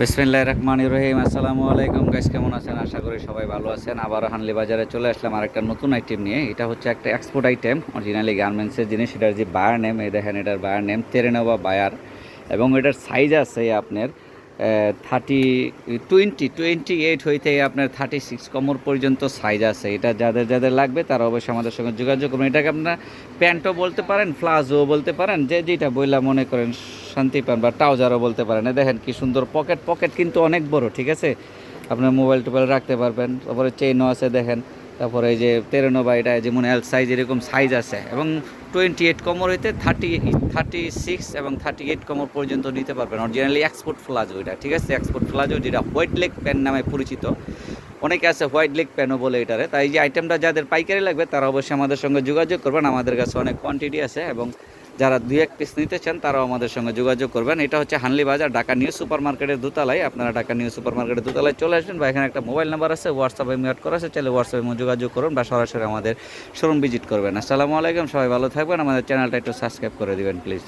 বিসমিল্লাহ রহমান রহিম। আসসালামু আলাইকুম গাইস কেমন আছেন? আশা করি সবাই ভালো আছেন। আবার হানলি বাজারে চলে আসলাম আর একটা নতুন আইটেম নিয়ে। এটা হচ্ছে একটা এক্সপোর্ট আইটেম অরিজিনালি গার্মেন্টসের জিনিস। এটার যে বায়ার নেম এই দেখেন এটার বায়ার নেম তেরেনোভা বায়ার এবং এটার সাইজ আছে আপনার থার্টি, টোয়েন্টি টোয়েন্টি এইট হইতে আপনার থার্টি সিক্স কমর পর্যন্ত সাইজ আছে। এটা যাদের যাদের লাগবে তারা অবশ্যই আমাদের সঙ্গে যোগাযোগ করবেন। এটাকে আপনারা প্যান্টও বলতে পারেন প্লাজো বলতে পারেন, যে যেটা বইলা মনে করেন শান্তি পান বা ট্রাউজারও বলতে পারেন। দেখেন কি সুন্দর পকেট পকেট কিন্তু অনেক বড়, ঠিক আছে? আপনার মোবাইল টোবাইল রাখতে পারবেন, তারপরে চেইনও আছে, দেখেন। তারপরে এই যে তেরোনো বা এটা যেমন এল সাইজ এরকম সাইজ আছে। এবং টোয়েন্টি এইট কমর হইতে থার্টি থার্টি সিক্স এবং থার্টি এইট কমর পর্যন্ত নিতে পারবেন। অরিজিনালি এক্সপোর্ট ফ্লাজো এটা ঠিক আছে? এক্সপোর্ট ফ্লাজো যেটা হোয়াইট লেগ প্যান নামে পরিচিত। অনেকে আছে হোয়াইট লেগ প্যানও বলে এটারে। তাই যে আইটেমটা যাদের পাইকারি লাগবে, তারা অবশ্যই আমাদের সঙ্গে যোগাযোগ করবেন। আমাদের কাছে অনেক কোয়ান্টিটি আছে এবং যারা দুই এক পিস নিতে চান, তারাও আমাদের সঙ্গে যোগাযোগ করবেন। এটা হচ্ছে হানলি বাজার, ঢাকা নিউ সুপার মার্কেটের দোতলায়। আপনারা ঢাকা নিউ সুপার মার্কেটের দোতলায় চলে আসবেন বা এখানে একটা মোবাইল নাম্বার আছে হোয়াটসঅ্যাপে মিট করা আছে, চাইলে হোয়াটসঅ্যাপে যোগাযোগ করুন বা সরাসরি আমাদের শোরুম ভিজিট করবেন। আসসালামু আলাইকুম, সবাই ভালো থাকবেন। আমাদের চ্যানেলটা একটু সাবস্ক্রাইব করে দেবেন প্লিজ